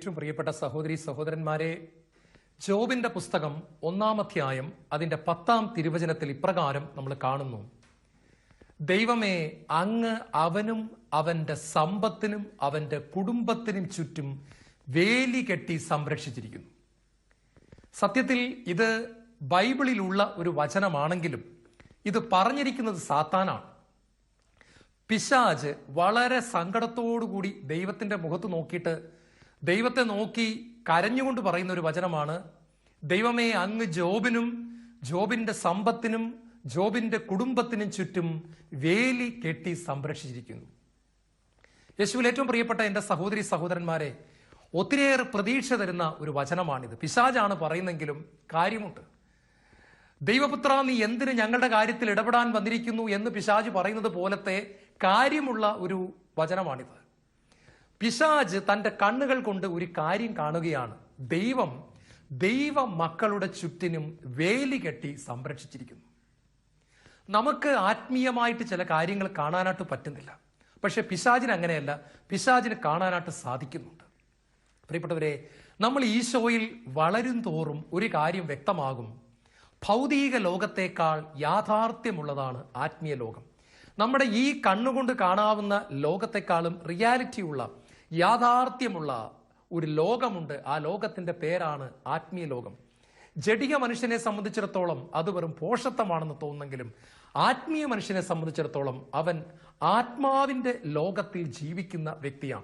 ഏറ്റവും പ്രിയപ്പെട്ട സഹോദരി സഹോദരന്മാരെ ജോബിന്റെ പുസ്തകം ഒന്നാമധ്യായം അതിന്റെ പത്താം തിരുവചനത്തിൽ ഇപ്രകാരം നമ്മൾ കാണുന്നു. ദൈവമേ അങ്ങ് അവനും അവന്റെ സമ്പത്തിനും അവന്റെ കുടുംബത്തിനും ചുറ്റും വേലി കെട്ടി സംരക്ഷിച്ചിരിക്കുന്നു. സത്യത്തിൽ ഇത് ബൈബിളിലുള്ള ഒരു വചനമാണെങ്കിലും ഇത് പറഞ്ഞിരിക്കുന്നത് സാത്താനാണ്. പിശാജ് വളരെ സങ്കടത്തോടുകൂടി ദൈവത്തിന്റെ മുഖത്ത് നോക്കിയിട്ട് ദൈവത്തെ നോക്കി കരഞ്ഞുകൊണ്ട് പറയുന്ന ഒരു വചനമാണ് ദൈവമേ അങ്ങ് ജോബിനും ജോബിന്റെ സമ്പത്തിനും ജോബിന്റെ കുടുംബത്തിനും ചുറ്റും വേലി കെട്ടി സംരക്ഷിച്ചിരിക്കുന്നു. യേശുവിൽ ഏറ്റവും പ്രിയപ്പെട്ട എന്റെ സഹോദരി സഹോദരന്മാരെ ഒത്തിരിയേറെ പ്രതീക്ഷ തരുന്ന ഒരു വചനമാണിത്. പിശാജാണ് പറയുന്നെങ്കിലും കാര്യമുണ്ട്. ദൈവപുത്ര നീ എന്തിന് ഞങ്ങളുടെ കാര്യത്തിൽ ഇടപെടാൻ വന്നിരിക്കുന്നു? എന്ന് പിശാജ് പറയുന്നത് പോലത്തെ കാര്യമുള്ള ഒരു വചനമാണിത്. പിശാജ് തന്റെ കണ്ണുകൾ കൊണ്ട് ഒരു കാര്യം കാണുകയാണ്. ദൈവം ദൈവ മക്കളുടെ ചുറ്റിനും വേലി കെട്ടി സംരക്ഷിച്ചിരിക്കുന്നു. നമുക്ക് ആത്മീയമായിട്ട് ചില കാര്യങ്ങൾ കാണാനായിട്ട് പറ്റുന്നില്ല. പക്ഷെ പിശാചിന് അങ്ങനെയല്ല. പിശാചിന് കാണാനായിട്ട് സാധിക്കുന്നുണ്ട്. പ്രിയപ്പെട്ടവരെ നമ്മൾ ഈശോയിൽ വളരും തോറും ഒരു കാര്യം വ്യക്തമാകും. ഭൗതിക ലോകത്തേക്കാൾ യാഥാർത്ഥ്യമുള്ളതാണ് ആത്മീയ ലോകം. നമ്മുടെ ഈ കണ്ണുകൊണ്ട് കാണാവുന്ന ലോകത്തെക്കാളും റിയാലിറ്റി ഉള്ള യാഥാർത്ഥ്യമുള്ള ഒരു ലോകമുണ്ട്. ആ ലോകത്തിന്റെ പേരാണ് ആത്മീയ ലോകം. ജഡിക മനുഷ്യനെ സംബന്ധിച്ചിടത്തോളം അത് വെറും പോഷത്വമാണെന്ന് തോന്നുന്നെങ്കിലും ആത്മീയ മനുഷ്യനെ സംബന്ധിച്ചിടത്തോളം അവൻ ആത്മാവിന്റെ ലോകത്തിൽ ജീവിക്കുന്ന വ്യക്തിയാണ്.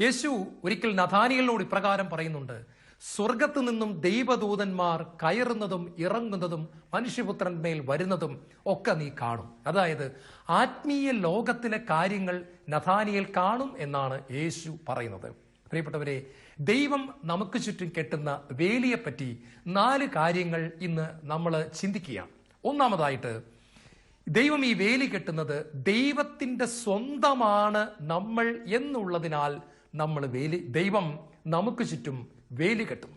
യേശു ഒരിക്കൽ നഥാനിയലിനോട് ഇപ്രകാരം പറയുന്നുണ്ട്. സ്വർഗത്തു നിന്നും ദൈവദൂതന്മാർ കയറുന്നതും ഇറങ്ങുന്നതും മനുഷ്യപുത്രൻ മേൽ വരുന്നതും ഒക്കെ നീ കാണും. അതായത് ആത്മീയ ലോകത്തിലെ കാര്യങ്ങൾ നഥാനിയൽ കാണും എന്നാണ് യേശു പറയുന്നത്. പ്രിയപ്പെട്ടവരെ ദൈവം നമുക്ക് ചുറ്റും കെട്ടുന്ന വേലിയെപ്പറ്റി നാല് കാര്യങ്ങൾ ഇന്ന് നമ്മൾ ചിന്തിക്കുക ഒന്നാമതായിട്ട് ദൈവം ഈ വേലി കെട്ടുന്നത് ദൈവത്തിന്റെ സ്വന്തമാണ് നമ്മൾ എന്നുള്ളതിനാൽ നമ്മൾ വേലി ദൈവം നമുക്ക് ചുറ്റും വേലി കെട്ടുന്നു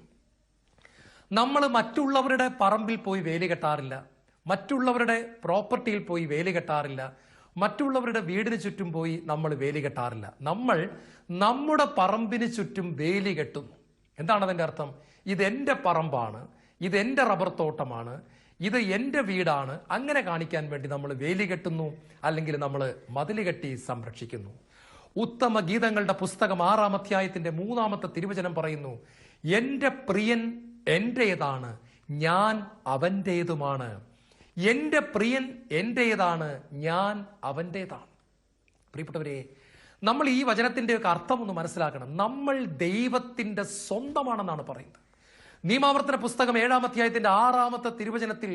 നമ്മൾ മറ്റുള്ളവരുടെ പറമ്പിൽ പോയി വേലി കെട്ടാറില്ല. മറ്റുള്ളവരുടെ പ്രോപ്പർട്ടിയിൽ പോയി വേലി കെട്ടാറില്ല. മറ്റുള്ളവരുടെ വീടിന് ചുറ്റും പോയി നമ്മൾ വേലി കെട്ടാറില്ല. നമ്മൾ നമ്മുടെ പറമ്പിന് ചുറ്റും വേലി കെട്ടുന്നു എന്താണ് അതിന്റെ അർത്ഥം? ഇത് എന്റെ പറമ്പാണ്. ഇത് എന്റെ റബ്ബർ തോട്ടമാണ്. ഇത് എന്റെ വീടാണ്. അങ്ങനെ കാണിക്കാൻ വേണ്ടി നമ്മൾ വേലി കെട്ടുന്നു. അല്ലെങ്കിൽ നമ്മൾ മതിൽ കെട്ടി സംരക്ഷിക്കുന്നു. ഉത്തമ ഗീതങ്ങളുടെ പുസ്തകം ആറാം അധ്യായത്തിന്റെ മൂന്നാമത്തെ തിരുവചനം പറയുന്നു എന്റെ പ്രിയൻ എന്റേതാണ് ഞാൻ അവന്റേതുമാണ് എന്റെ പ്രിയൻ എന്റേതാണ് ഞാൻ അവന്റേതാണ് പ്രിയപ്പെട്ടവരെ നമ്മൾ ഈ വചനത്തിന്റെ ഒക്കെ അർത്ഥം ഒന്ന് മനസ്സിലാക്കണം. നമ്മൾ ദൈവത്തിന്റെ സ്വന്തമാണെന്നാണ് പറയുന്നത്. നിയമാവർത്തന പുസ്തകം ഏഴാം അധ്യായത്തിന്റെ ആറാമത്തെ തിരുവചനത്തിൽ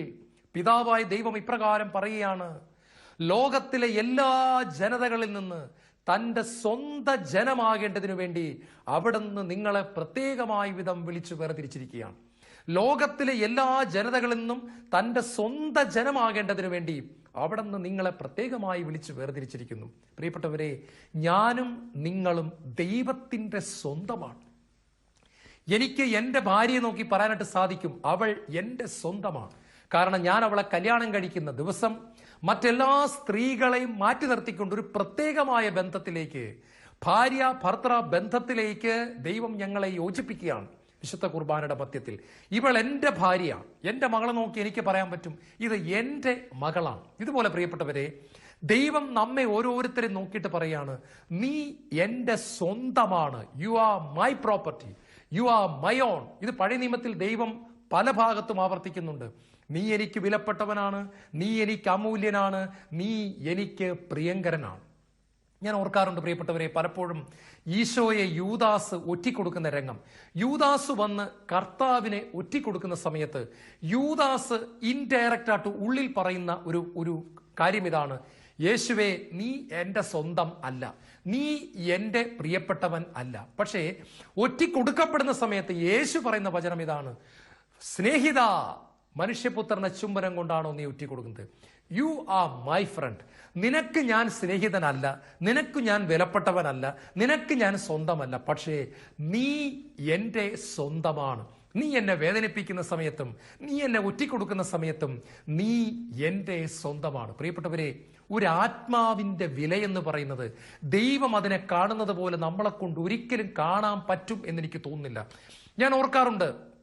പിതാവായ ദൈവം ഇപ്രകാരം പറയുകയാണ് ലോകത്തിലെ എല്ലാ ജനതകളിൽ നിന്ന് തന്റെ സ്വന്തം ജനമാകേണ്ടതിനു വേണ്ടി അവിടുന്ന് നിങ്ങളെ പ്രത്യേകമായ വിധം വിളിച്ചു വേർതിരിച്ചിരിക്കുകയാണ്. ലോകത്തിലെ എല്ലാ ജനതകളിൽ നിന്നും തന്റെ സ്വന്തം ജനമാകേണ്ടതിനു വേണ്ടി അവിടെ നിന്ന് നിങ്ങളെ പ്രത്യേകമായി വിളിച്ചു വേർതിരിച്ചിരിക്കുന്നു. പ്രിയപ്പെട്ടവരെ ഞാനും നിങ്ങളും ദൈവത്തിന്റെ സ്വന്തമാണ്. എനിക്ക് എന്റെ ഭാര്യയെ നോക്കി പറയാനായിട്ട് സാധിക്കും. അവൾ എന്റെ സ്വന്തമാണ്. കാരണം ഞാൻ അവളെ കല്യാണം കഴിക്കുന്ന ദിവസം മറ്റെല്ലാ സ്ത്രീകളെയും മാറ്റി നിർത്തിക്കൊണ്ട് ഒരു പ്രത്യേകമായ ബന്ധത്തിലേക്ക് ഭാര്യ ഭർത്തൃ ബന്ധത്തിലേക്ക് ദൈവം ഞങ്ങളെ യോജിപ്പിക്കുകയാണ് വിശുദ്ധ കുർബാനയുടെ പത്യത്തിൽ ഇവൾ എന്റെ ഭാര്യ എന്റെ മകളെ നോക്കി എനിക്ക് പറയാൻ പറ്റും ഇത് എന്റെ മകളാണ്. ഇതുപോലെ പ്രിയപ്പെട്ടവരെ ദൈവം നമ്മെ ഓരോരുത്തരെ നോക്കിയിട്ട് പറയാണ് നീ എന്റെ സ്വന്തമാണ്. You are my property you are my own ഇത് പഴയ നിയമത്തിൽ ദൈവം പല ഭാഗത്തും ആവർത്തിക്കുന്നുണ്ട്. നീ എനിക്ക് വിലപ്പെട്ടവനാണ് നീ എനിക്ക് അമൂല്യനാണ് നീ എനിക്ക് പ്രിയങ്കരനാണ്. ഞാൻ ഓർക്കാറുണ്ട് പ്രിയപ്പെട്ടവരെ പലപ്പോഴും ഈശോയെ യൂദാസ് ഒറ്റിക്കൊടുക്കുന്ന രംഗം. യൂദാസ് വന്ന് കർത്താവിനെ ഒറ്റിക്കൊടുക്കുന്ന സമയത്ത് യൂദാസ് ഇൻഡയറക്റ്റ് ആയിട്ട് ഉള്ളിൽ പറയുന്ന ഒരു ഒരു കാര്യം ഇതാണ്. യേശുവെ നീ എന്റെ സ്വന്തം അല്ല. നീ എന്റെ പ്രിയപ്പെട്ടവൻ അല്ല. പക്ഷേ ഒറ്റിക്കൊടുക്കപ്പെടുന്ന സമയത്ത് യേശു പറയുന്ന വചനം ഇതാണ്. സ്നേഹിത മനുഷ്യപുത്രനെ ചുംബനം കൊണ്ടാണോ നീ ഒറ്റിക്കൊടുക്കുന്നത് യു ആർ മൈ ഫ്രണ്ട് നിനക്ക് ഞാൻ സ്നേഹിതനല്ല. നിനക്ക് ഞാൻ വിലപ്പെട്ടവനല്ല. നിനക്ക് ഞാൻ സ്വന്തമല്ല. പക്ഷേ നീ എന്റെ സ്വന്തമാണ്. നീ എന്നെ വേദനിപ്പിക്കുന്ന സമയത്തും നീ എന്നെ ഒറ്റിക്കൊടുക്കുന്ന സമയത്തും നീ എന്റെ സ്വന്തമാണ്. പ്രിയപ്പെട്ടവരെ ഒരു ആത്മാവിന്റെ വിലയെന്ന് പറയുന്നത് ദൈവം അതിനെ കാണുന്നത് പോലെ നമ്മളെ കൊണ്ട് ഒരിക്കലും കാണാൻ പറ്റും എന്നെനിക്ക് തോന്നുന്നില്ല. ഞാൻ ഓർക്കാറുണ്ട്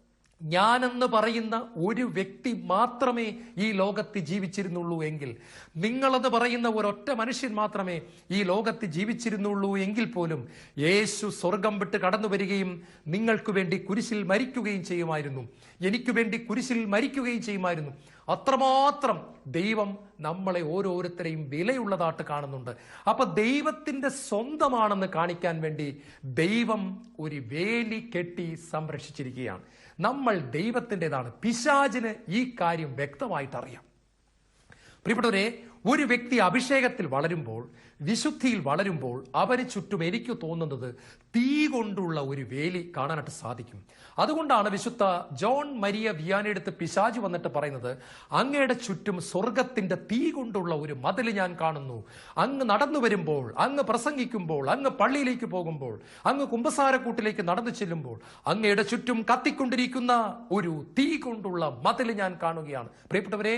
ഞാനെന്ന് പറയുന്ന ഒരു വ്യക്തി മാത്രമേ ഈ ലോകത്ത് ജീവിച്ചിരുന്നുള്ളൂ എങ്കിൽ നിങ്ങളെന്ന് പറയുന്ന ഒരൊറ്റ മനുഷ്യൻ മാത്രമേ ഈ ലോകത്ത് ജീവിച്ചിരുന്നുള്ളൂ എങ്കിൽ പോലും യേശു സ്വർഗം വിട്ട് കടന്നു വരികയും നിങ്ങൾക്ക് വേണ്ടി കുരിശിൽ മരിക്കുകയും ചെയ്യുമായിരുന്നു. എനിക്ക് വേണ്ടി കുരിശിൽ മരിക്കുകയും ചെയ്യുമായിരുന്നു. അത്രമാത്രം ദൈവം നമ്മളെ ഓരോരുത്തരെയും വിലയുള്ളതായിട്ട് കാണുന്നുണ്ട്. അപ്പൊ ദൈവത്തിന്റെ സ്വന്തമാണെന്ന് കാണിക്കാൻ വേണ്ടി ദൈവം ഒരു വേലി കെട്ടി സംരക്ഷിച്ചിരിക്കുകയാണ്. നമ്മൾ ദൈവത്തിന്റെതാണ്. പിശാചിന് ഈ കാര്യം വ്യക്തമായിട്ട് അറിയാം പ്രിയപ്പെട്ടവരെ ഒരു വ്യക്തി അഭിഷേകത്തിൽ വളരുമ്പോൾ വിശുദ്ധിയിൽ വളരുമ്പോൾ അവന് ചുറ്റും എനിക്ക് തോന്നുന്നത് തീ കൊണ്ടുള്ള ഒരു വേലി കാണാനായിട്ട് സാധിക്കും. അതുകൊണ്ടാണ് വിശുദ്ധ ജോൺ മരിയ വിയാനെടുത്ത് പിശാജ് വന്നിട്ട് പറയുന്നത് അങ്ങയുടെ ചുറ്റും സ്വർഗത്തിന്റെ തീ കൊണ്ടുള്ള ഒരു മതിൽ ഞാൻ കാണുന്നു. അങ്ങ് നടന്നു വരുമ്പോൾ അങ്ങ് പ്രസംഗിക്കുമ്പോൾ അങ്ങ് പള്ളിയിലേക്ക് പോകുമ്പോൾ അങ്ങ് കുമ്പസാരക്കൂട്ടിലേക്ക് നടന്നു ചെല്ലുമ്പോൾ അങ്ങയുടെ ചുറ്റും കത്തിക്കൊണ്ടിരിക്കുന്ന ഒരു തീ കൊണ്ടുള്ള മതിൽ ഞാൻ കാണുകയാണ്. പ്രിയപ്പെട്ടവരെ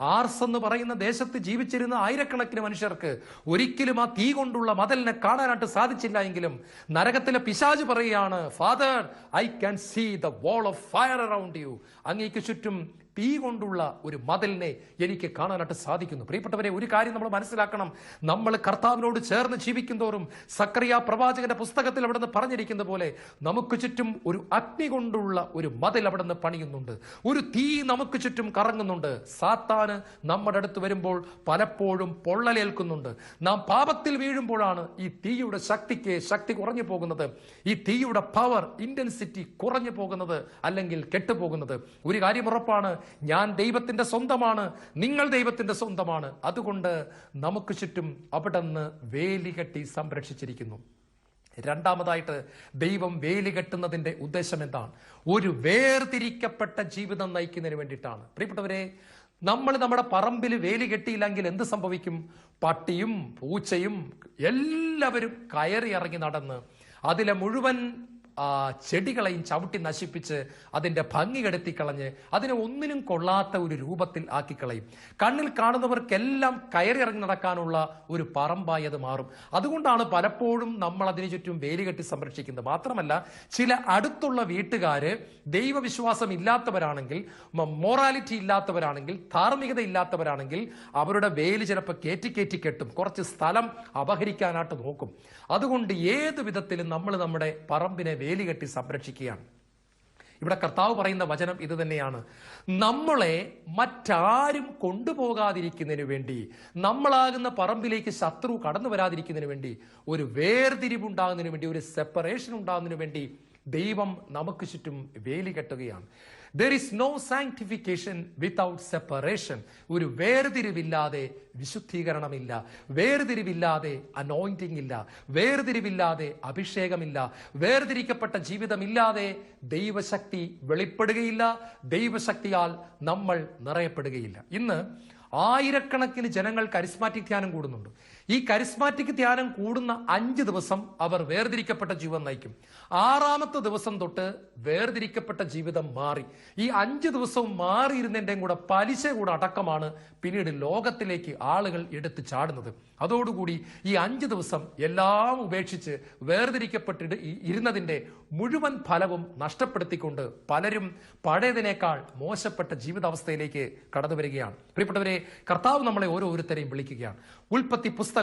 ആർസ് എന്ന് പറയുന്ന ദേശത്ത് ജീവിച്ചിരുന്ന ആയിരക്കണക്കിന് മനുഷ്യർക്ക് ഒരിക്കലും ആ തീ കൊണ്ടുള്ള മതലിനെ കാണാനായിട്ട് സാധിച്ചില്ല എങ്കിലും നരകത്തിലെ പിശാജ് പറയുകയാണ് father I can see the wall of fire around you അങ്ങേക്ക് ചുറ്റും തീ കൊണ്ടുള്ള ഒരു മതിലിനെ എനിക്ക് കാണാനായിട്ട് സാധിക്കുന്നു. പ്രിയപ്പെട്ടവരെ ഒരു കാര്യം നമ്മൾ മനസ്സിലാക്കണം. നമ്മൾ കർത്താവിനോട് ചേർന്ന് ജീവിക്കുന്തോറും സക്രിയ പ്രവാചകന്റെ പുസ്തകത്തിൽ അവിടെ നിന്ന് പറഞ്ഞിരിക്കുന്ന പോലെ നമുക്ക് ചുറ്റും ഒരു അഗ്നി കൊണ്ടുള്ള ഒരു മതിൽ അവിടെ നിന്ന് പണിയുന്നുണ്ട്. ഒരു തീ നമുക്ക് ചുറ്റും കറങ്ങുന്നുണ്ട്. സാത്താന് നമ്മുടെ അടുത്ത് വരുമ്പോൾ പലപ്പോഴും പൊള്ളലേൽക്കുന്നുണ്ട്. നാം പാപത്തിൽ വീഴുമ്പോഴാണ് ഈ തീയുടെ ശക്തിക്ക് ശക്തി കുറഞ്ഞു പോകുന്നത്. ഈ തീയുടെ പവർ ഇന്റൻസിറ്റി കുറഞ്ഞു പോകുന്നത് അല്ലെങ്കിൽ കെട്ടുപോകുന്നത്. ഒരു കാര്യം ഉറപ്പാണ് ഞാൻ ദൈവത്തിന്റെ സ്വന്തമാണ് നിങ്ങൾ ദൈവത്തിന്റെ സ്വന്തമാണ്. അതുകൊണ്ട് നമുക്ക് ചുറ്റും അവിടെ നിന്ന് വേലി കെട്ടി സംരക്ഷിച്ചിരിക്കുന്നു. രണ്ടാമതായിട്ട് ദൈവം വേലി കെട്ടുന്നതിന്റെ ഉദ്ദേശം എന്താണ്? ഒരു വേർതിരിക്കപ്പെട്ട ജീവിതം നയിക്കുന്നതിന് വേണ്ടിയിട്ടാണ്. പ്രിയപ്പെട്ടവരെ നമ്മൾ നമ്മുടെ പറമ്പിൽ വേലി കെട്ടിയില്ലെങ്കിൽ എന്ത് സംഭവിക്കും? പട്ടിയും പൂച്ചയും എല്ലാവരും കയറി ഇറങ്ങി നടന്ന് അതിലെ മുഴുവൻ ചെടികളെയും ചവിട്ടി നശിപ്പിച്ച് അതിന്റെ ഭംഗി കെടുത്തിക്കളഞ്ഞ് അതിനെ ഒന്നിനും കൊള്ളാത്ത ഒരു രൂപത്തിൽ ആക്കിക്കളയും. കണ്ണിൽ കാണുന്നവർക്കെല്ലാം കയറി ഇറങ്ങി നടക്കാനുള്ള ഒരു പറമ്പായി അത് മാറും. അതുകൊണ്ടാണ് പലപ്പോഴും നമ്മൾ അതിനു ചുറ്റും വേലി കെട്ടി സംരക്ഷിക്കുന്നത്. മാത്രമല്ല ചില അടുത്തുള്ള വീട്ടുകാര് ദൈവവിശ്വാസം ഇല്ലാത്തവരാണെങ്കിൽ മൊറാലിറ്റി ഇല്ലാത്തവരാണെങ്കിൽ ധാർമ്മികത ഇല്ലാത്തവരാണെങ്കിൽ അവരുടെ വേലി ചിലപ്പോൾ കയറ്റി കയറ്റി കെട്ടും. കുറച്ച് സ്ഥലം അപഹരിക്കാനായിട്ട് നോക്കും. അതുകൊണ്ട് ഏത് വിധത്തിലും നമ്മൾ നമ്മുടെ പറമ്പിനെ വേലി കെട്ടി സംരക്ഷിക്കുകയാണ്. ഇവിടെ കർത്താവ് പറയുന്ന വചനം ഇത് തന്നെയാണ്. നമ്മളെ മറ്റാരും കൊണ്ടുപോകാതിരിക്കുന്നതിന് വേണ്ടി നമ്മളാകുന്ന പറമ്പിലേക്ക് ശത്രു കടന്നു വരാതിരിക്കുന്നതിന് വേണ്ടി ഒരു വേർതിരിവുണ്ടാകുന്നതിന് വേണ്ടി ഒരു സെപ്പറേഷൻ ഉണ്ടാകുന്നതിന് വേണ്ടി ദൈവം നമുക്ക് ചുറ്റും വേലി കെട്ടുകയാണ്. There is no sanctification without separation ഒരു വേർതിരിവില്ലാതെ വിശുദ്ധീകരണമില്ല. വേർതിരിവില്ലാതെ അനോയിന്റിംഗ് ഇല്ല വേർതിരിവില്ലാതെ അഭിഷേകമില്ല. വേർതിരിക്കപ്പെട്ട ജീവിതമില്ലാതെ ദൈവശക്തി വെളിപ്പെടുകയില്ല. ദൈവശക്തിയാൽ നമ്മൾ നിറയപ്പെടുകയില്ല. ഇന്ന് ആയിരക്കണക്കിന് ജനങ്ങൾ കരിസ്മാറ്റിക് ധ്യാനം കൂടുന്നുണ്ട്. ഈ കരിസ്മാറ്റിക് ധ്യാനം കൂടുന്ന അഞ്ച് ദിവസം അവർ വേർതിരിക്കപ്പെട്ട ജീവിതം നയിക്കും. ആറാമത്തെ ദിവസം തൊട്ട് വേർതിരിക്കപ്പെട്ട ജീവിതം മാറി. ഈ അഞ്ച് ദിവസവും മാറിയിരുന്നതിന്റെയും കൂടെ പലിശ കൂടെ അടക്കമാണ് പിന്നീട് ലോകത്തിലേക്ക് ആളുകൾ എടുത്തു ചാടുന്നത്. അതോടുകൂടി ഈ അഞ്ച് ദിവസം എല്ലാം ഉപേക്ഷിച്ച് വേർതിരിക്കപ്പെട്ടിട്ട് ഈ ഇരുന്നതിന്റെ മുഴുവൻ ഫലവും നഷ്ടപ്പെടുത്തിക്കൊണ്ട് പലരും പഴയതിനേക്കാൾ മോശപ്പെട്ട ജീവിതാവസ്ഥയിലേക്ക് കടന്നു വരികയാണ്. പ്രിയപ്പെട്ടവരെ കർത്താവ് നമ്മളെ ഓരോരുത്തരെയും വിളിക്കുകയാണ്. ഉൽപ്പത്തി പുസ്തകം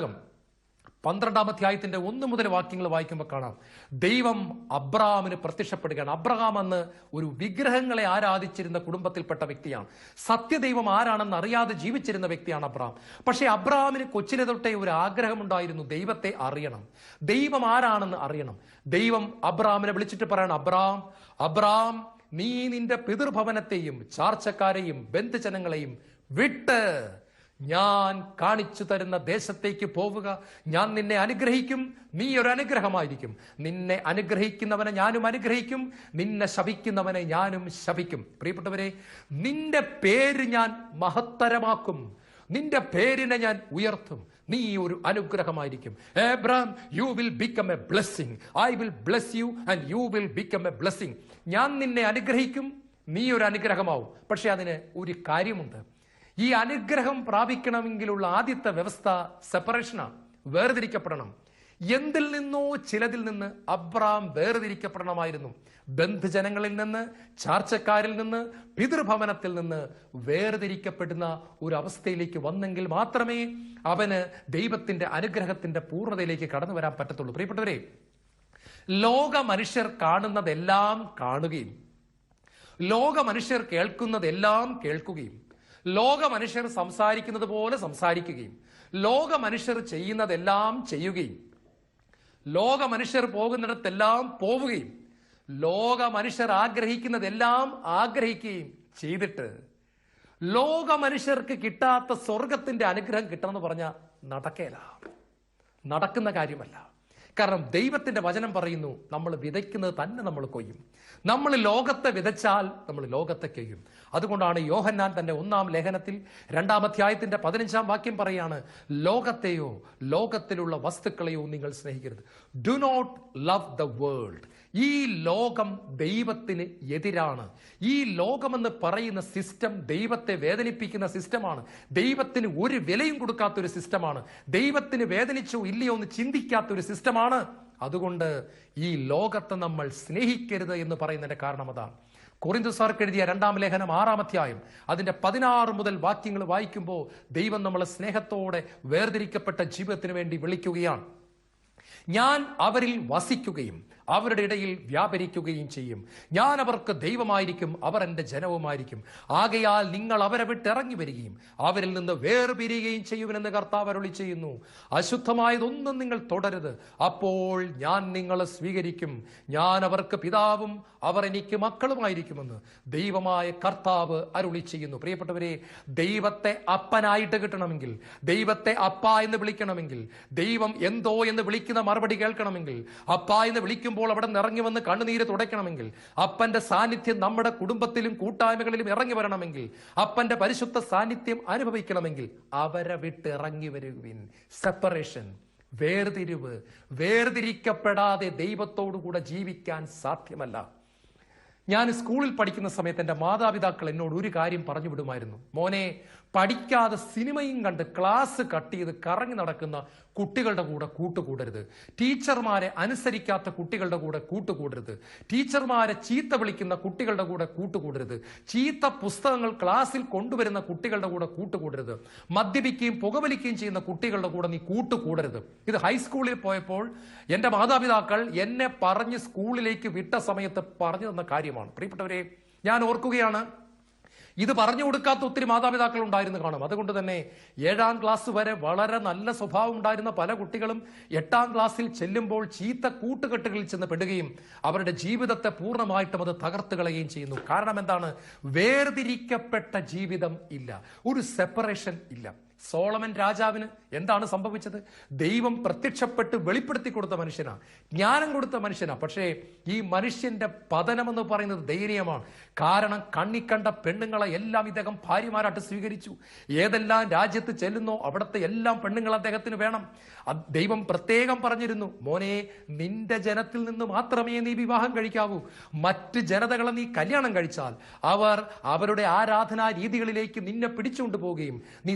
പന്ത്രണ്ടാം അധ്യായത്തിന്റെ ഒന്ന് മുതൽ വാക്യങ്ങൾ വായിക്കുമ്പോൾ കാണാം. ദൈവം അബ്രഹാമിന് പ്രത്യക്ഷപ്പെടുകയാണ്. അബ്രഹാം എന്ന് ഒരു വിഗ്രഹങ്ങളെ ആരാധിച്ചിരുന്ന കുടുംബത്തിൽപ്പെട്ട വ്യക്തിയാണ്. സത്യദൈവം ആരാണെന്ന് അറിയാതെ ജീവിച്ചിരുന്ന വ്യക്തിയാണ് അബ്രഹാം. പക്ഷേ അബ്രഹാമിന് കൊച്ചിലെ തൊട്ടേ ഒരു ആഗ്രഹമുണ്ടായിരുന്നു ദൈവത്തെ അറിയണം. ദൈവം ആരാണെന്ന് അറിയണം. ദൈവം അബ്രഹാമിനെ വിളിച്ചിട്ട് പറയണം അബ്രഹാം അബ്രഹാം നീ നിന്റെ പിതൃഭവനത്തെയും ചാർച്ചക്കാരെയും ബന്ധുജനങ്ങളെയും വിട്ട് ഞാൻ കാണിച്ചു തരുന്ന ദേശത്തേക്ക് പോവുക. ഞാൻ നിന്നെ അനുഗ്രഹിക്കും. നീ ഒരു അനുഗ്രഹമായിരിക്കും. നിന്നെ അനുഗ്രഹിക്കുന്നവനെ ഞാനും അനുഗ്രഹിക്കും. നിന്നെ ശപിക്കുന്നവനെ ഞാനും ശപിക്കും. പ്രിയപ്പെട്ടവരെ നിന്റെ പേര് ഞാൻ മഹത്തരമാക്കും. നിന്റെ പേരിനെ ഞാൻ ഉയർത്തും. നീ ഒരു അനുഗ്രഹമായിരിക്കും. Abram you will become a blessing I will bless you and you will become a blessing ഞാൻ നിന്നെ അനുഗ്രഹിക്കും. നീ ഒരു അനുഗ്രഹമാവും. പക്ഷെ അതിന് ഒരു കാര്യമുണ്ട്. ഈ അനുഗ്രഹം പ്രാപിക്കണമെങ്കിലുള്ള ആദ്യത്തെ വ്യവസ്ഥ സെപ്പറേഷനാണ് വേർതിരിക്കപ്പെടണം. എന്തിൽ നിന്നോ ചിലതിൽ നിന്ന് അബ്രാം വേർതിരിക്കപ്പെടണമായിരുന്നു. ബന്ധുജനങ്ങളിൽ നിന്ന് ചാർച്ചക്കാരിൽ നിന്ന് പിതൃഭവനത്തിൽ നിന്ന് വേർതിരിക്കപ്പെടുന്ന ഒരു അവസ്ഥയിലേക്ക് വന്നെങ്കിൽ മാത്രമേ അവന് ദൈവത്തിന്റെ അനുഗ്രഹത്തിന്റെ പൂർണതയിലേക്ക് കടന്നു വരാൻ പറ്റത്തുള്ളൂ. പ്രിയപ്പെട്ടവരെ ലോക മനുഷ്യർ കാണുന്നതെല്ലാം കാണുകയും ലോക മനുഷ്യർ കേൾക്കുന്നതെല്ലാം കേൾക്കുകയും ലോക മനുഷ്യർ സംസാരിക്കുന്നത് പോലെ സംസാരിക്കുകയും ലോക മനുഷ്യർ ചെയ്യുന്നതെല്ലാം ചെയ്യുകയും ലോക മനുഷ്യർ പോകുന്നിടത്തെല്ലാം പോവുകയും ലോക മനുഷ്യർ ആഗ്രഹിക്കുന്നതെല്ലാം ആഗ്രഹിക്കുകയും ചെയ്തിട്ട് ലോക മനുഷ്യർക്ക് കിട്ടാത്ത സ്വർഗത്തിന്റെ അനുഗ്രഹം കിട്ടണമെന്ന് പറഞ്ഞാൽ നടക്കേല. നടക്കുന്ന കാര്യമല്ല. കാരണം ദൈവത്തിന്റെ വചനം പറയുന്നു നമ്മൾ വിതയ്ക്കുന്നത് തന്നെ നമ്മൾ കൊയ്യും. നമ്മൾ ലോകത്തെ വിതച്ചാൽ നമ്മൾ ലോകത്തെ കൊയ്യും. അതുകൊണ്ടാണ് യോഹന്നാൻ തന്റെ ഒന്നാം ലേഖനത്തിൽ രണ്ടാം അധ്യായത്തിന്റെ പതിനഞ്ചാം വാക്യം പറയാണ് ലോകത്തെയോ ലോകത്തിലുള്ള വസ്തുക്കളെയോ നിങ്ങൾ സ്നേഹിക്കരുത്. Do not love the world ഈ ലോകം ദൈവത്തിന് എതിരാണ്. ഈ ലോകമെന്ന് പറയുന്ന സിസ്റ്റം ദൈവത്തെ വേദനിപ്പിക്കുന്ന സിസ്റ്റമാണ്. ദൈവത്തിന് ഒരു വിലയും കൊടുക്കാത്ത ഒരു സിസ്റ്റമാണ്. ദൈവത്തിന് വേദനിച്ചോ ഇല്ലയോ എന്ന് ചിന്തിക്കാത്ത ഒരു സിസ്റ്റമാണ്. അതുകൊണ്ട് ഈ ലോകത്തെ നമ്മൾ സ്നേഹിക്കരുത് എന്ന് പറയുന്നതിന്റെ കാരണം അതാണ്. കൊറിന്തുസാർക്ക് എഴുതിയ രണ്ടാം ലേഖനം ആറാം അധ്യായം അതിന്റെ പതിനാറ് മുതൽ വാക്യങ്ങൾ വായിക്കുമ്പോൾ ദൈവം നമ്മളെ സ്നേഹത്തോടെ വേർതിരിക്കപ്പെട്ട ജീവിതത്തിന് വേണ്ടി വിളിക്കുകയാണ്. ഞാൻ അവരിൽ വസിക്കുകയും അവരുടെ ഇടയിൽ വ്യാപരിക്കുകയും ചെയ്യും. ഞാൻ അവർക്ക് ദൈവമായിരിക്കും അവർ എന്റെ ജനവുമായിരിക്കും. ആകയാൽ നിങ്ങൾ അവരെ വിട്ടിറങ്ങി വരികയും അവരിൽ നിന്ന് വേർപിരിയുകയും ചെയ്യുമെന്ന് കർത്താവ് അരുളി ചെയ്യുന്നു. അശുദ്ധമായതൊന്നും നിങ്ങൾ തുടരുത് അപ്പോൾ ഞാൻ നിങ്ങളെ സ്വീകരിക്കും. ഞാൻ അവർക്ക് പിതാവും അവർ എനിക്ക് മക്കളുമായിരിക്കുമെന്ന് ദൈവമായ കർത്താവ് അരുളി ചെയ്യുന്നു. പ്രിയപ്പെട്ടവരെ ദൈവത്തെ അപ്പനായിട്ട് കിട്ടണമെങ്കിൽ ദൈവത്തെ അപ്പ എന്ന് വിളിക്കണമെങ്കിൽ ദൈവം എന്തോ എന്ന് വിളിക്കുന്ന മറുപടി കേൾക്കണമെങ്കിൽ അപ്പ എന്ന് വിളിക്കുമ്പോൾ അവിടെ നിന്ന് ഇറങ്ങി വന്ന് കണ്ണുനീര് തുടയ്ക്കണമെങ്കിൽ അപ്പന്റെ സാന്നിധ്യം നമ്മുടെ കുടുംബത്തിലും കൂട്ടായ്മകളിലും ഇറങ്ങി വരണമെങ്കിൽ അപ്പന്റെ പരിശുദ്ധ സാന്നിധ്യം അനുഭവിക്കണമെങ്കിൽ അവരെ വിട്ട് ഇറങ്ങി വരുവിൻ. സെപ്പറേഷൻ വേർതിരിവ് വേർതിരിക്കപ്പെടാതെ ദൈവത്തോടുകൂടെ ജീവിക്കാൻ സാധ്യമല്ല. ഞാൻ സ്കൂളിൽ പഠിക്കുന്ന സമയത്ത് എന്റെ മാതാപിതാക്കൾ എന്നോട് ഒരു കാര്യം പറഞ്ഞു വിടുമായിരുന്നു. മോനെ പഠിക്കാതെ സിനിമയും കണ്ട് ക്ലാസ് കട്ട് ചെയ്ത് കറങ്ങി നടക്കുന്ന കുട്ടികളുടെ കൂടെ കൂട്ടുകൂടരുത്. ടീച്ചർമാരെ അനുസരിക്കാത്ത കുട്ടികളുടെ കൂടെ കൂട്ടുകൂടരുത്. ടീച്ചർമാരെ ചീത്ത വിളിക്കുന്ന കുട്ടികളുടെ കൂടെ കൂട്ടുകൂടരുത്. ചീത്ത പുസ്തകങ്ങൾ ക്ലാസ്സിൽ കൊണ്ടുവരുന്ന കുട്ടികളുടെ കൂടെ കൂട്ടുകൂടരുത്. മദ്യപിക്കുകയും പുകവലിക്കുകയും ചെയ്യുന്ന കുട്ടികളുടെ കൂടെ നീ കൂട്ടുകൂടരുത്. ഇത് ഹൈസ്കൂളിൽ പോയപ്പോൾ എന്റെ മാതാപിതാക്കൾ എന്നെ പറഞ്ഞ് സ്കൂളിലേക്ക് വിട്ട സമയത്ത് പറഞ്ഞു തന്ന കാര്യമാണ്. പ്രിയപ്പെട്ടവരെ ഞാൻ ഓർക്കുകയാണ് ഇത് പറഞ്ഞു കൊടുക്കാത്ത ഒത്തിരി മാതാപിതാക്കൾ ഉണ്ടായിരുന്നു കാണും. അതുകൊണ്ട് തന്നെ ഏഴാം ക്ലാസ് വരെ വളരെ നല്ല സ്വഭാവം ഉണ്ടായിരുന്ന പല കുട്ടികളും എട്ടാം ക്ലാസ്സിൽ ചെല്ലുമ്പോൾ ചീത്ത കൂട്ടുകെട്ടുകളിൽ ചെന്ന് പെടുകയും അവരുടെ ജീവിതത്തെ പൂർണമായിട്ടും അത് തകർത്ത് കളയുകയും ചെയ്യുന്നു. കാരണം എന്താണ്? വേർതിരിക്കപ്പെട്ട ജീവിതം ഇല്ല. ഒരു സെപ്പറേഷൻ ഇല്ല. സോളമൻ രാജാവിന് എന്താണ് സംഭവിച്ചത്? ദൈവം പ്രത്യക്ഷപ്പെട്ട് വെളിപ്പെടുത്തി കൊടുത്ത മനുഷ്യനാ ജ്ഞാനം കൊടുത്ത മനുഷ്യനാ. പക്ഷേ ഈ മനുഷ്യന്റെ പതനം എന്ന് പറയുന്നത് ദയനീയമാണ്. കാരണം കണ്ണിക്കണ്ട പെണ്ണുങ്ങളെ എല്ലാം ഇദ്ദേഹം ഭാര്യമാരായിട്ട് സ്വീകരിച്ചു. ഏതെല്ലാം രാജ്യത്ത് ചെല്ലുന്നോ അവിടുത്തെ എല്ലാം പെണ്ണുങ്ങൾ അദ്ദേഹത്തിന് വേണം. ദൈവം പ്രത്യേകം പറഞ്ഞിരുന്നു മോനെ നിന്റെ ജനത്തിൽ നിന്ന് മാത്രമേ നീ വിവാഹം കഴിക്കാവൂ. മറ്റ് ജനതകളെ നീ കല്യാണം കഴിച്ചാൽ അവർ അവരുടെ ആരാധനാ രീതികളിലേക്ക് നിന്നെ പിടിച്ചുകൊണ്ട് പോവുകയും നീ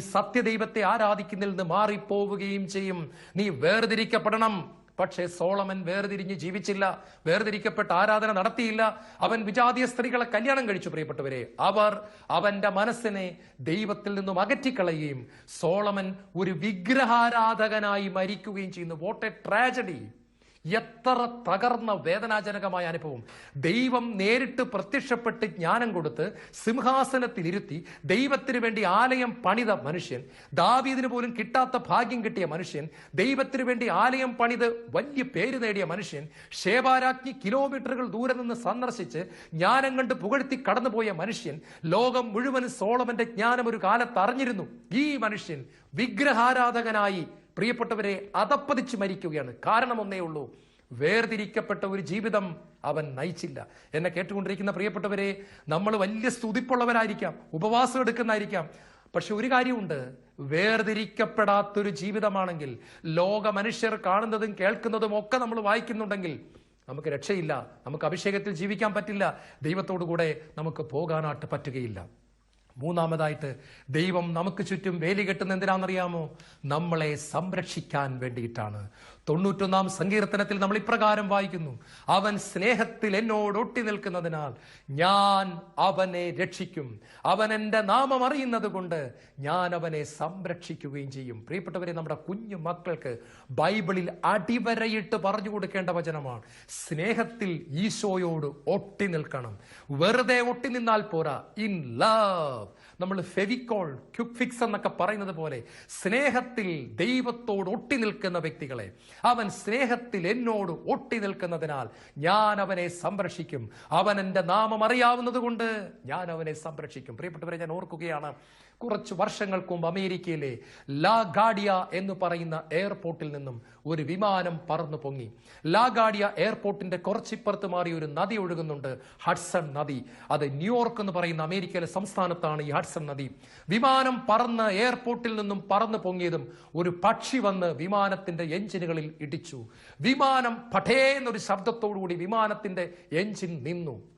സത്യദൈവത്തെ ആരാധിക്കുന്നതിൽ നിന്ന് മാറിപ്പോവുകയും ചെയ്യും. നീ വേർതിരിക്കപ്പെടണം. പക്ഷേ സോളമൻ വേർതിരിഞ്ഞ് ജീവിച്ചില്ല. വേർതിരിക്കപ്പെട്ട ആരാധന നടത്തിയില്ല. അവൻ വിജാതീയ സ്ത്രീകളെ കല്യാണം കഴിച്ചു പ്രിയപ്പെട്ടവരെ. അവർ അവന്റെ മനസ്സിനെ ദൈവത്തിൽ നിന്നും അകറ്റിക്കളയുകയും സോളമൻ ഒരു വിഗ്രഹാരാധകനായി മരിക്കുകയും ചെയ്യുന്നു. വോട്ട് എ ട്രാജഡി എത്ര തകർന്ന വേദനാജനകമായ അനുഭവം. ദൈവം നേരിട്ട് പ്രത്യക്ഷപ്പെട്ട് ജ്ഞാനം കൊടുത്ത് സിംഹാസനത്തിൽ ഇരുത്തി ദൈവത്തിന് വേണ്ടി ആലയം പണിത മനുഷ്യൻ ദാവീദിന് പോലും കിട്ടാത്ത ഭാഗ്യം കിട്ടിയ മനുഷ്യൻ ദൈവത്തിന് വേണ്ടി ആലയം പണിത് വലിയ പേര് നേടിയ മനുഷ്യൻ ഷേബാരാജ്ഞി കിലോമീറ്ററുകൾ ദൂരെ നിന്ന് സന്ദർശിച്ച് ജ്ഞാനം കണ്ട് പുകഴ്ത്തി കടന്നുപോയ മനുഷ്യൻ ലോകം മുഴുവൻ സോളമന്റെ ജ്ഞാനം ഒരു കാലത്ത് അറിഞ്ഞിരുന്നു. ഈ മനുഷ്യൻ വിഗ്രഹാരാധകനായി പ്രിയപ്പെട്ടവരെ അതപ്പതിച്ച് മരിക്കുകയാണ്. കാരണം ഒന്നേ ഉള്ളൂ വേർതിരിക്കപ്പെട്ട ഒരു ജീവിതം അവൻ നയിച്ചില്ല. എന്നെ കേട്ടുകൊണ്ടിരിക്കുന്ന പ്രിയപ്പെട്ടവരെ നമ്മൾ വലിയ സ്തുതിപ്പുള്ളവരായിരിക്കാം ഉപവാസം എടുക്കുന്നതായിരിക്കാം. പക്ഷെ ഒരു കാര്യമുണ്ട് വേർതിരിക്കപ്പെടാത്തൊരു ജീവിതമാണെങ്കിൽ ലോക മനുഷ്യർ കാണുന്നതും കേൾക്കുന്നതും ഒക്കെ നമ്മൾ വായിക്കുന്നുണ്ടെങ്കിൽ നമുക്ക് രക്ഷയില്ല നമുക്ക് അഭിഷേകത്തിൽ ജീവിക്കാൻ പറ്റില്ല ദൈവത്തോടു കൂടെ നമുക്ക് പോകാനായിട്ട് പറ്റുകയില്ല. മൂന്നാമതായിട്ട് ദൈവം നമുക്ക് ചുറ്റും വേലി കെട്ടുന്ന എന്തിനാണെന്നറിയാമോ? നമ്മളെ സംരക്ഷിക്കാൻ വേണ്ടിയിട്ടാണ്. തൊണ്ണൂറ്റൊന്നാം സങ്കീർത്തനത്തിൽ നമ്മൾ ഇപ്രകാരം വായിക്കുന്നു. അവൻ സ്നേഹത്തിൽ എന്നോട് ഒട്ടി നിൽക്കുന്നതിനാൽ ഞാൻ അവനെ രക്ഷിക്കും. അവൻ എന്റെ നാമം അറിയുന്നത് കൊണ്ട് ഞാൻ അവനെ സംരക്ഷിക്കുകയും ചെയ്യും. പ്രിയപ്പെട്ടവരെ നമ്മുടെ കുഞ്ഞു മക്കൾക്ക് ബൈബിളിൽ അടിവരയിട്ട് പറഞ്ഞു കൊടുക്കേണ്ട വചനമാണ്. സ്നേഹത്തിൽ ഈശോയോട് ഒട്ടി നിൽക്കണം. വെറുതെ ഒട്ടി നിന്നാൽ പോരാ. In love. നമ്മൾ ഫെവിക്കോൾ ക്യുക്ക് ഫിക്സ് എന്നൊക്കെ പറയുന്നത് പോലെ സ്നേഹത്തിൽ ദൈവത്തോട് ഒട്ടി നിൽക്കുന്ന വ്യക്തികളെ. അവൻ സ്നേഹത്തിൽ എന്നോട് ഒട്ടി നിൽക്കുന്നതിനാൽ ഞാൻ അവനെ സംരക്ഷിക്കും. അവൻ എന്റെ നാമം അറിയാവുന്നത് കൊണ്ട് ഞാൻ അവനെ സംരക്ഷിക്കും. പ്രിയപ്പെട്ടവരെ ഞാൻ ഓർക്കുകയാണ് കുറച്ച് വർഷങ്ങൾക്ക് മുമ്പ് അമേരിക്കയിലെ ലാഗാഡിയ എന്ന് പറയുന്ന എയർപോർട്ടിൽ നിന്നും ഒരു വിമാനം പറന്നു പൊങ്ങി. ലാ ഗാഡിയ എയർപോർട്ടിന്റെ കുറച്ചിപ്പുറത്ത് മാറി ഒരു നദി ഒഴുകുന്നുണ്ട് ഹഡ്സൺ നദി. അത് ന്യൂയോർക്ക് എന്ന് പറയുന്ന അമേരിക്കയിലെ സംസ്ഥാനത്താണ് ഈ ഹഡ്സൺ നദി. വിമാനം പറന്ന് എയർപോർട്ടിൽ നിന്നും പറന്നു പൊങ്ങിയതും ഒരു പക്ഷി വന്ന് വിമാനത്തിന്റെ എഞ്ചിനുകളിൽ ഇടിച്ചു. വിമാനം പഠേ എന്നൊരു ശബ്ദത്തോടുകൂടി വിമാനത്തിന്റെ എഞ്ചിൻ നിന്നു.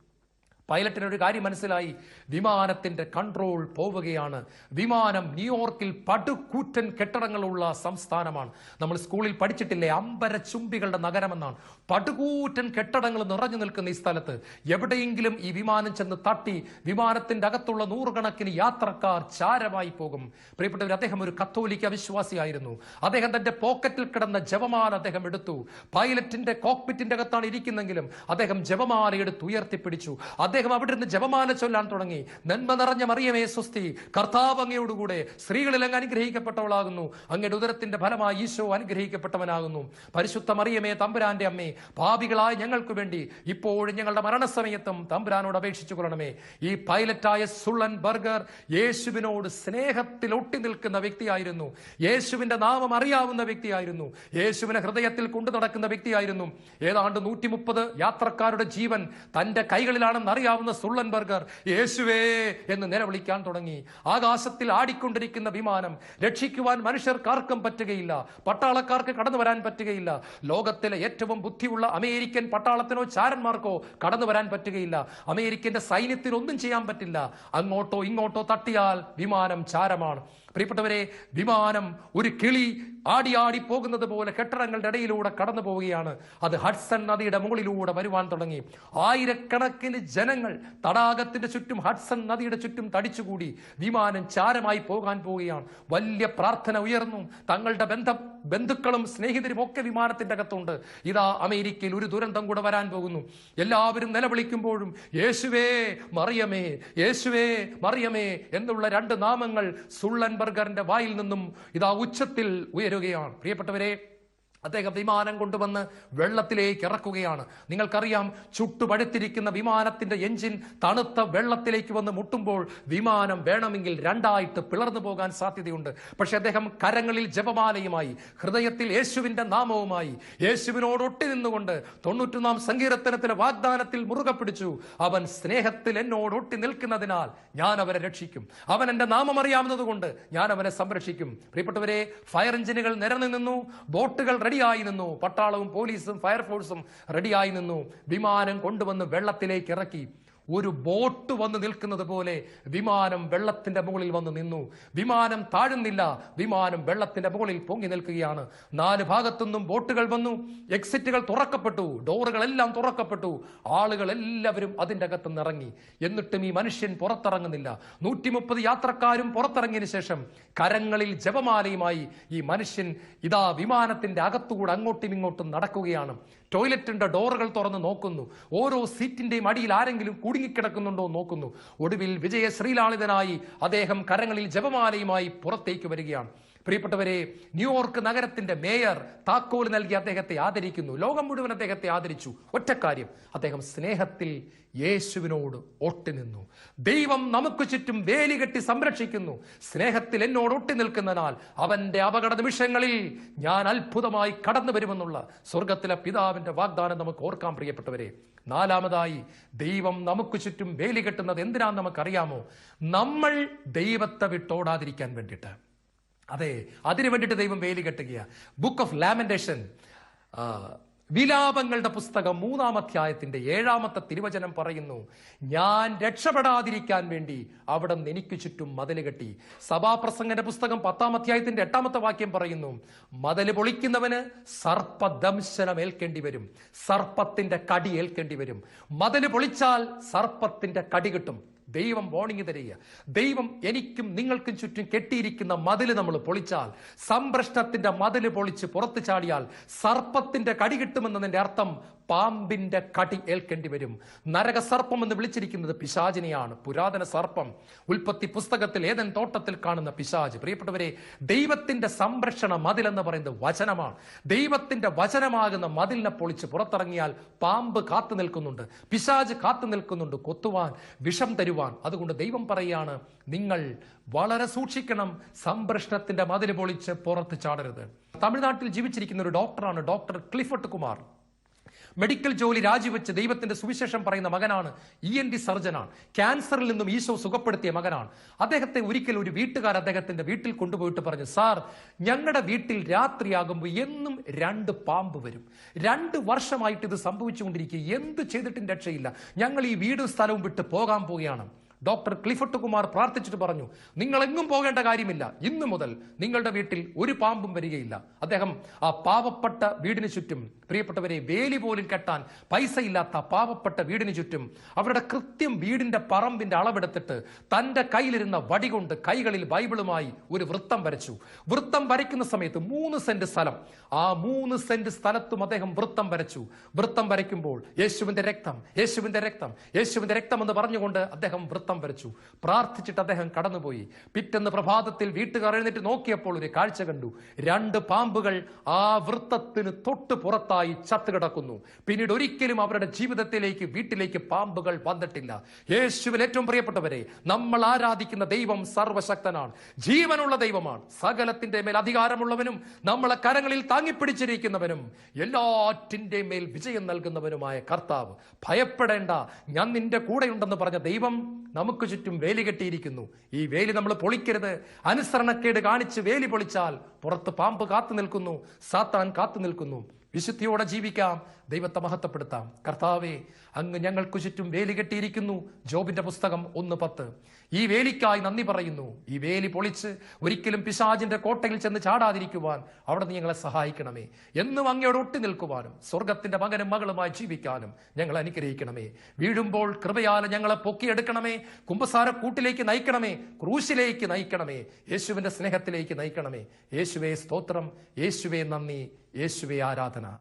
പൈലറ്റിന് ഒരു കാര്യം മനസ്സിലായി. വിമാനത്തിന്റെ കൺട്രോൾ പോവുകയാണ്. വിമാനം ന്യൂയോർക്കിൽ പടുകൂറ്റൻ കെട്ടിടങ്ങളുള്ള സംസ്ഥാനമാണ്. നമ്മൾ സ്കൂളിൽ പഠിച്ചിട്ടില്ലേ? അമ്പര ചുംബികളുടെ നഗരമെന്നാണ്. പടുകൂറ്റൻ കെട്ടിടങ്ങൾ നിറഞ്ഞു നിൽക്കുന്ന ഈ സ്ഥലത്ത് എവിടെയെങ്കിലും ഈ വിമാനം ചെന്ന് തട്ടി വിമാനത്തിന്റെ അകത്തുള്ള നൂറുകണക്കിന് യാത്രക്കാർ ചാരമായി പോകും. പ്രിയപ്പെട്ടവർ അദ്ദേഹം ഒരു കത്തോലിക്ക വിശ്വാസിയായിരുന്നു. അദ്ദേഹം തന്റെ പോക്കറ്റിൽ കിടന്ന ജപമാല അദ്ദേഹം എടുത്തു. പൈലറ്റിന്റെ കോക്പിറ്റിന്റെ അകത്താണ് ഇരിക്കുന്നെങ്കിലും അദ്ദേഹം ജപമാല എടുത്ത് ഉയർത്തിപ്പിടിച്ചു. അദ്ദേഹം അവിടെ നിന്ന് ജപമാല ചൊല്ലാൻ തുടങ്ങി. നന്മ നിറഞ്ഞ മറിയമേ സ്വസ്തി കർത്താവ് അങ്ങയോടുകൂടെ സ്ത്രീകളിൽ അങ്ങ് അനുഗ്രഹിക്കപ്പെട്ടവളാകുന്നു. അങ്ങയുടെ ഉദരത്തിന്റെ ഫലമായി ഈശോ അനുഗ്രഹിക്കപ്പെട്ടവനാകുന്നു. പരിശുദ്ധ മറിയമേ തമ്പുരാന്റെ അമ്മേ പാപികളായ ഞങ്ങൾക്ക് വേണ്ടി ഇപ്പോഴും ഞങ്ങളുടെ മരണസമയത്തും തമ്പുരാനോട് അപേക്ഷിച്ചു കൊള്ളണമേ. ഈ പൈലറ്റായ സുള്ളൻ ബർഗർ യേശുവിനോട് സ്നേഹത്തിൽ ഒട്ടി നിൽക്കുന്ന വ്യക്തിയായിരുന്നു. യേശുവിന്റെ നാമം അറിയാവുന്ന വ്യക്തിയായിരുന്നു. യേശുവിനെ ഹൃദയത്തിൽ കൊണ്ടു നടക്കുന്ന വ്യക്തിയായിരുന്നു. ഏതാണ്ട് നൂറ്റി മുപ്പത് യാത്രക്കാരുടെ ജീവൻ തന്റെ കൈകളിലാണെന്ന് അറിയാവുന്ന സുള്ളൻ ബർഗർ യേശുവേ എന്ന് നിലവിളിക്കാൻ തുടങ്ങി. ആകാശത്തിൽ ആടിക്കൊണ്ടിരിക്കുന്ന വിമാനം രക്ഷിക്കുവാൻ മനുഷ്യർക്കാർക്കും പറ്റുകയില്ല. പട്ടാളക്കാർക്ക് കടന്നു വരാൻ പറ്റുകയില്ല. ലോകത്തിലെ ഏറ്റവും ബുദ്ധിയുള്ള അമേരിക്കൻ പട്ടാളത്തിനോ ചാരന്മാർക്കോ കടന്നു വരാൻ പറ്റുകയില്ല. അമേരിക്കന്റെ സൈന്യത്തിനൊന്നും ചെയ്യാൻ പറ്റില്ല. അങ്ങോട്ടോ ഇങ്ങോട്ടോ തട്ടിയാൽ വിമാനം ചാരമാണ്. പ്രിയപ്പെട്ടവരെ വിമാനം ഒരു കിളി ആടി ആടി പോകുന്നത് പോലെ കെട്ടിടങ്ങളുടെ ഇടയിലൂടെ കടന്നു പോവുകയാണ്. അത് ഹഡ്സൺ നദിയുടെ മുകളിലൂടെ വരുവാൻ തുടങ്ങി. ആയിരക്കണക്കിന് ജനങ്ങൾ തടാകത്തിന്റെ ചുറ്റും ഹഡ്സൺ നദിയുടെ ചുറ്റും തടിച്ചുകൂടി വിമാനം ചാരമായി പോകാൻ പോവുകയാണ്. വലിയ പ്രാർത്ഥന ഉയർന്നു. തങ്ങളുടെ ബന്ധ ബന്ധുക്കളും സ്നേഹിതരും ഒക്കെ വിമാനത്തിന്റെ അകത്തുണ്ട്. ഇതാ അമേരിക്കയിൽ ഒരു ദുരന്തം കൂടെ വരാൻ പോകുന്നു. എല്ലാവരും നിലവിളിക്കുമ്പോഴും യേശുവേ മറിയമേ യേശുവേ മറിയമേ എന്നുള്ള രണ്ട് നാമങ്ങൾ സുള്ളൻ ബർഗറിന്റെ വായിൽ നിന്നും ഇതാ ഉച്ചത്തിൽ ഉയരുകയാണ്. പ്രിയപ്പെട്ടവരെ അദ്ദേഹം വിമാനം കൊണ്ടുവന്ന് വെള്ളത്തിലേക്ക് ഇറക്കുകയാണ്. നിങ്ങൾക്കറിയാം ചുട്ടുപഴുത്തിരിക്കുന്ന വിമാനത്തിന്റെ എഞ്ചിൻ തണുത്ത വെള്ളത്തിലേക്ക് വന്ന് മുട്ടുമ്പോൾ വിമാനം വേണമെങ്കിൽ രണ്ടായിട്ട് പിളർന്നു പോകാൻ സാധ്യതയുണ്ട്. പക്ഷെ അദ്ദേഹം കരങ്ങളിൽ ജപമാലയുമായി ഹൃദയത്തിൽ യേശുവിന്റെ നാമവുമായി യേശുവിനോട് ഒട്ടി നിന്നുകൊണ്ട് തൊണ്ണൂറ്റൊന്നാം സങ്കീർത്തനത്തിലെ വാഗ്ദാനത്തിൽ മുറുകെ പിടിച്ചു. അവൻ സ്നേഹത്തിൽ എന്നോട് ഒട്ടി നിൽക്കുന്നതിനാൽ ഞാൻ അവരെ രക്ഷിക്കും. അവൻ എന്റെ നാമം അറിയാവുന്നത് കൊണ്ട് ഞാൻ അവനെ സംരക്ഷിക്കും. പ്രിയപ്പെട്ടവരെ ഫയർ എഞ്ചിനുകൾ നിരന്നു നിന്നു. ബോട്ടുകൾ റെഡിയായി നിന്നു പട്ടാളവും പോലീസും ഫയർഫോഴ്സും റെഡിയായി നിന്നു വിമാനം കൊണ്ടുവന്ന് വെള്ളത്തിലേക്ക് ഇറക്കി. ഒരു ബോട്ട് വന്ന് നിൽക്കുന്നത് പോലെ വിമാനം വെള്ളത്തിന്റെ മുകളിൽ വന്ന് നിന്നു. വിമാനം താഴുന്നില്ല. വിമാനം വെള്ളത്തിന്റെ മുകളിൽ പൊങ്ങി നിൽക്കുകയാണ്. നാല് ഭാഗത്തുനിന്നും ബോട്ടുകൾ വന്നു. എക്സിറ്റുകൾ തുറക്കപ്പെട്ടു. ഡോറുകളെല്ലാം തുറക്കപ്പെട്ടു. ആളുകൾ എല്ലാവരും അതിന്റെ അകത്ത് ഇറങ്ങി. എന്നിട്ടും ഈ മനുഷ്യൻ പുറത്തിറങ്ങുന്നില്ല. നൂറ്റി മുപ്പത് യാത്രക്കാരും പുറത്തിറങ്ങിയതിനു ശേഷം കരങ്ങളിൽ ജപമാലയുമായി ഈ മനുഷ്യൻ ഇതാ വിമാനത്തിന്റെ അകത്തുകൂടെ അങ്ങോട്ടും ഇങ്ങോട്ടും നടക്കുകയാണ്. ടോയ്ലറ്റിന്റെ ഡോറുകൾ തുറന്ന് നോക്കുന്നു. ഓരോ സീറ്റിന്റെയും അടിയിൽ ആരെങ്കിലും കുടുങ്ങിക്കിടക്കുന്നുണ്ടോ നോക്കുന്നു. ഒടുവിൽ വിജയ ശ്രീലാളിതനായി അദ്ദേഹം കരങ്ങളിൽ ജപമാലയുമായി പുറത്തേക്ക് വരികയാണ്. പ്രിയപ്പെട്ടവരെ ന്യൂയോർക്ക് നഗരത്തിന്റെ മേയർ താക്കോൽ നൽകി അദ്ദേഹത്തെ ആദരിക്കുന്നു. ലോകം മുഴുവൻ അദ്ദേഹത്തെ ആദരിച്ചു. ഒറ്റക്കാര്യം അദ്ദേഹം സ്നേഹത്തിൽ യേശുവിനോട് ഒട്ടി നിന്നു. ദൈവം നമുക്ക് ചുറ്റും വേലി കെട്ടി സംരക്ഷിക്കുന്നു. സ്നേഹത്തിൽ എന്നോട് ഒട്ടി നിൽക്കുന്നതിനാൽ അവന്റെ അപകട നിമിഷങ്ങളിൽ ഞാൻ അത്ഭുതമായി കടന്നു വരുമെന്നുള്ള സ്വർഗത്തിലെ പിതാവിന്റെ വാഗ്ദാനം നമുക്ക് ഓർക്കാൻ പ്രിയപ്പെട്ടവരെ. നാലാമതായി ദൈവം നമുക്ക് ചുറ്റും വേലി കെട്ടുന്നത് എന്തിനാന്ന് നമുക്കറിയാമോ? നമ്മൾ ദൈവത്തെ വിട്ടോടാതിരിക്കാൻ വേണ്ടിയിട്ട്. അതെ അതിനു വേണ്ടിയിട്ട് ദൈവം വേലി കെട്ടുകയാണ് ബുക്ക് ഓഫ് ലാമന്റേഷൻ വിലാപങ്ങളുടെ പുസ്തകം മൂന്നാം അധ്യായത്തിന്റെ ഏഴാമത്തെ തിരുവചനം പറയുന്നു ഞാൻ രക്ഷപ്പെടാതിരിക്കാൻ വേണ്ടി അവിടെ എനിക്ക് ചുറ്റും മതിൽ കെട്ടി. സഭാപ്രസംഗന്റെ പുസ്തകം പത്താം അധ്യായത്തിന്റെ എട്ടാമത്തെ വാക്യം പറയുന്നു മതിൽ പൊളിക്കുന്നവന് സർപ്പദംശനം ഏൽക്കേണ്ടി വരും സർപ്പത്തിന്റെ കടി ഏൽക്കേണ്ടി വരും. മതിൽ പൊളിച്ചാൽ സർപ്പത്തിന്റെ കടി കിട്ടും. ദൈവം വാണിംഗ് തരിക. ദൈവം എനിക്കും നിങ്ങൾക്കും ചുറ്റും കെട്ടിയിരിക്കുന്ന മതിൽ നമ്മൾ പൊളിച്ചാൽ സംഭ്രഷ്ടത്തിന്റെ മതിൽ പൊളിച്ച് പുറത്തു ചാടിയാൽ സർപ്പത്തിന്റെ കടി കിട്ടുമെന്നതിന്റെ അർത്ഥം പാമ്പിന്റെ കടി ഏൽക്കേണ്ടി വരും. നരകസർപ്പം എന്ന് വിളിച്ചിരിക്കുന്നത് പിശാചിനെയാണ്. പുരാതന സർപ്പം. ഉൽപ്പത്തി പുസ്തകത്തിൽ ഏതൻ തോട്ടത്തിൽ കാണുന്ന പിശാജ് പ്രിയപ്പെട്ടവരെ ദൈവത്തിന്റെ സംരക്ഷണ മതിൽ എന്ന് പറയുന്നത് വചനമാണ്. ദൈവത്തിന്റെ വചനമാകുന്ന മതിലിനെ പൊളിച്ച് പുറത്തിറങ്ങിയാൽ പാമ്പ് കാത്തു നിൽക്കുന്നുണ്ട്. പിശാജ് കാത്തു നിൽക്കുന്നുണ്ട്. കൊത്തുവാൻ വിഷം തരുവാൻ. അതുകൊണ്ട് ദൈവം പറയാണ് നിങ്ങൾ വളരെ സൂക്ഷിക്കണം. സംരക്ഷണത്തിന്റെ മതിൽ പൊളിച്ച് പുറത്ത് ചാടരുത്. തമിഴ്നാട്ടിൽ ജീവിച്ചിരിക്കുന്ന ഒരു ഡോക്ടറാണ് ഡോക്ടർ ക്ലിഫർട്ട് കുമാർ. മെഡിക്കൽ ജോലി രാജിവെച്ച് ദൈവത്തിന്റെ സുവിശേഷം പറയുന്ന മകനാണ് ഇ എൻ ഡി സർജനാണ്. ക്യാൻസറിൽ നിന്നും ഈശോ സുഖപ്പെടുത്തിയ മകനാണ്. അദ്ദേഹത്തെ ഒരിക്കൽ ഒരു വീട്ടുകാർ അദ്ദേഹത്തിന്റെ വീട്ടിൽ കൊണ്ടുപോയിട്ട് പറഞ്ഞു സാർ ഞങ്ങളുടെ വീട്ടിൽ രാത്രിയാകുമ്പോൾ എന്നും രണ്ട് പാമ്പ് വരും. രണ്ട് വർഷമായിട്ട് ഇത് സംഭവിച്ചുകൊണ്ടിരിക്കുക എന്ത് ചെയ്തിട്ടും രക്ഷയില്ല. ഞങ്ങൾ ഈ വീടും സ്ഥലവും വിട്ട് പോകാൻ പോവുകയാണ്. ഡോക്ടർ ക്ലിഫർട്ട് കുമാർ പ്രാർത്ഥിച്ചിട്ട് പറഞ്ഞു നിങ്ങൾ എങ്ങും പോകേണ്ട കാര്യമില്ല. ഇന്നു മുതൽ നിങ്ങളുടെ വീട്ടിൽ ഒരു പാമ്പും വരികയില്ല. അദ്ദേഹം ആ പാവപ്പെട്ട വീടിന് ചുറ്റും പ്രിയപ്പെട്ടവരെ വേലി പോലും കെട്ടാൻ പൈസ ഇല്ലാത്ത പാവപ്പെട്ട വീടിന് ചുറ്റും അവരുടെ കൃത്യം വീടിന്റെ പറമ്പിന്റെ അളവെടുത്തിട്ട് തന്റെ കയ്യിലിരുന്ന വടി കൊണ്ട് കൈകളിൽ ബൈബിളുമായി ഒരു വൃത്തം വരച്ചു. വൃത്തം വരയ്ക്കുന്ന സമയത്ത് മൂന്ന് സെന്റ് സ്ഥലം. ആ മൂന്ന് സെന്റ് സ്ഥലത്തും അദ്ദേഹം വൃത്തം വരച്ചു. വൃത്തം വരയ്ക്കുമ്പോൾ യേശുവിന്റെ രക്തം യേശുവിന്റെ രക്തം യേശുവിന്റെ രക്തം എന്ന് പറഞ്ഞുകൊണ്ട് അദ്ദേഹം വൃത്തം വരച്ചു. പ്രാർത്ഥിച്ചിട്ട് അദ്ദേഹം കടന്നുപോയി. പിറ്റെന്ന് പ്രഭാതത്തിൽ വീട്ടുകാർ എഴുന്നേറ്റ് നോക്കിയപ്പോൾ ഒരു കാഴ്ച കണ്ടു. രണ്ട് പാമ്പുകൾ ആ വൃത്തത്തിന് തൊട്ട് പുറത്തായി ചത്തുകിടക്കുന്നു പിന്നീട് ഒരിക്കലും അവരുടെ ജീവിതത്തിലേക്ക് വീട്ടിലേക്ക് പാമ്പുകൾ വന്നിട്ടില്ല. യേശുവിൽ ഏറ്റവും പ്രിയപ്പെട്ടവരെ നമ്മൾ ആരാധിക്കുന്ന ദൈവം സർവശക്തനാണ്. ജീവനുള്ള ദൈവമാണ്. സകലത്തിന്റെ മേൽ അധികാരമുള്ളവനും നമ്മളെ കരങ്ങളിൽ താങ്ങിപ്പിടിച്ചിരിക്കുന്നവനും എല്ലാറ്റിന്റെ മേൽ വിജയം നൽകുന്നവനുമായ കർത്താവ്. ഭയപ്പെടേണ്ട ഞാൻ നിന്റെ കൂടെയുണ്ടെന്ന് പറഞ്ഞ ദൈവം നമുക്ക് ചുറ്റും വേലി കെട്ടിയിരിക്കുന്നു. ഈ വേലി നമ്മൾ പൊളിക്കരുത്. അനുസരണക്കേട് കാണിച്ച് വേലി പൊളിച്ചാൽ പുറത്ത് പാമ്പ് കാത്തു നിൽക്കുന്നു സാത്താൻ കാത്തു നിൽക്കുന്നു. വിശുദ്ധിയോടെ ജീവിക്കാം. ദൈവത്തെ മഹത്വപ്പെടുത്താം. കർത്താവെ അങ്ങ് ഞങ്ങൾക്ക് ചുറ്റും വേലി കെട്ടിയിരിക്കുന്നു. ജോബിന്റെ പുസ്തകം ഒന്ന് പത്ത്. ഈ വേലിക്കായി നന്ദി പറയുന്നു. ഈ വേലി പൊളിച്ച് ഒരിക്കലും പിശാജിന്റെ കോട്ടയിൽ ചെന്ന് ചാടാതിരിക്കുവാൻ അവിടെ നീ ഞങ്ങളെ സഹായിക്കണമേ. എന്നും അങ്ങയോട് ഒട്ടി നിൽക്കുവാനും സ്വർഗത്തിന്റെ മകനും മകളുമായി ജീവിക്കാനും ഞങ്ങൾ അനുഗ്രഹിക്കണമേ. വീഴുമ്പോൾ കൃപയാല ഞങ്ങളെ പൊക്കിയെടുക്കണമേ. കുംഭസാര കൂട്ടിലേക്ക് നയിക്കണമേ. ക്രൂശിലേക്ക് നയിക്കണമേ. യേശുവിന്റെ സ്നേഹത്തിലേക്ക് നയിക്കണമേ. യേശുവേ സ്തോത്രം. യേശുവേ നന്ദി. യേശുവേ ആരാധന.